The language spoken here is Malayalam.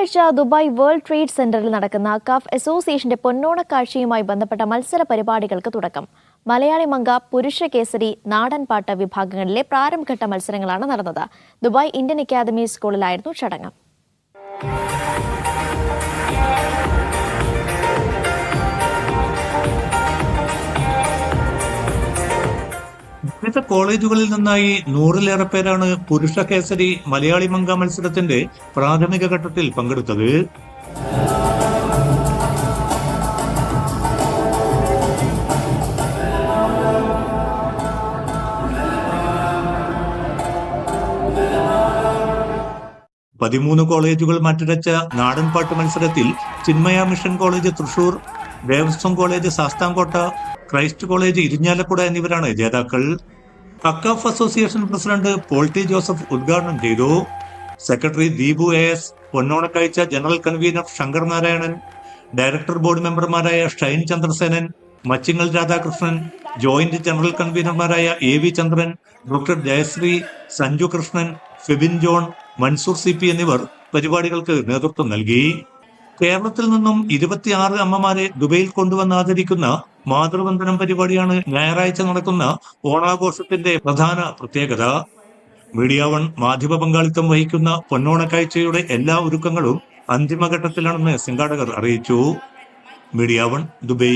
തിങ്കളാഴ്ച ദുബായ് വേൾഡ് ട്രേഡ് സെന്ററിൽ നടക്കുന്ന കഫ് അസോസിയേഷന്റെ പൊന്നോണക്കാഴ്ചയുമായി ബന്ധപ്പെട്ട മത്സര പരിപാടികൾക്ക് തുടക്കം. മലയാളി മങ്ക പുരുഷ കേസരി നാടൻ പാട്ട് വിഭാഗങ്ങളിലെ പ്രാരംഭഘട്ട മത്സരങ്ങളാണ് നടന്നത്. ദുബായ് ഇന്ത്യൻ അക്കാദമി സ്കൂളിലായിരുന്നു ചടങ്ങ്. വിവിധ കോളേജുകളിൽ നിന്നായി നൂറിലേറെ പേരാണ് പുരുഷ കേസരി മലയാളി മംഗ മത്സരത്തിന്റെ പ്രാഥമിക ഘട്ടത്തിൽ പങ്കെടുത്തത്. പതിമൂന്ന് കോളേജുകൾ മാറ്റിരച്ച നാടൻപാട്ട് മത്സരത്തിൽ Chinmaya mission college Thrissur Devaswom college Sasthamkotta Christ college Irinjalakuda എന്നിവരാണ് ജേതാക്കൾ. AKCAF association president Paul T Joseph ഉദ്ഘാടനം ചെയ്തു. Secretary Deepu A S Ponnonakkazhcha general convener Shankar Narayanan director board മെമ്പർമാരായ Shine Chandrasenan Machingal Radhakrishnan joint general കൺവീനർമാരായ A V Chandran doctor Jayasree Sanju Krishnan Febin John Mansoor C P എന്നിവർ പരിപാടികൾക്ക് നേതൃത്വം നൽകി. കേരളത്തിൽ നിന്നും ഇരുപത്തിയാറ് അമ്മമാരെ ദുബൈയിൽ കൊണ്ടുവന്ന് ആദരിക്കുന്ന മാതൃവന്ദനം പരിപാടിയാണ് ഞായറാഴ്ച നടക്കുന്ന ഓണാഘോഷത്തിന്റെ പ്രധാന പ്രത്യേകത. മീഡിയ വൺ മാധ്യമ പങ്കാളിത്തം വഹിക്കുന്ന പൊന്നോണക്കാഴ്ചയുടെ എല്ലാ ഒരുക്കങ്ങളും അന്തിമഘട്ടത്തിലാണെന്ന് സംഘാടകർ അറിയിച്ചു. Media One Dubai.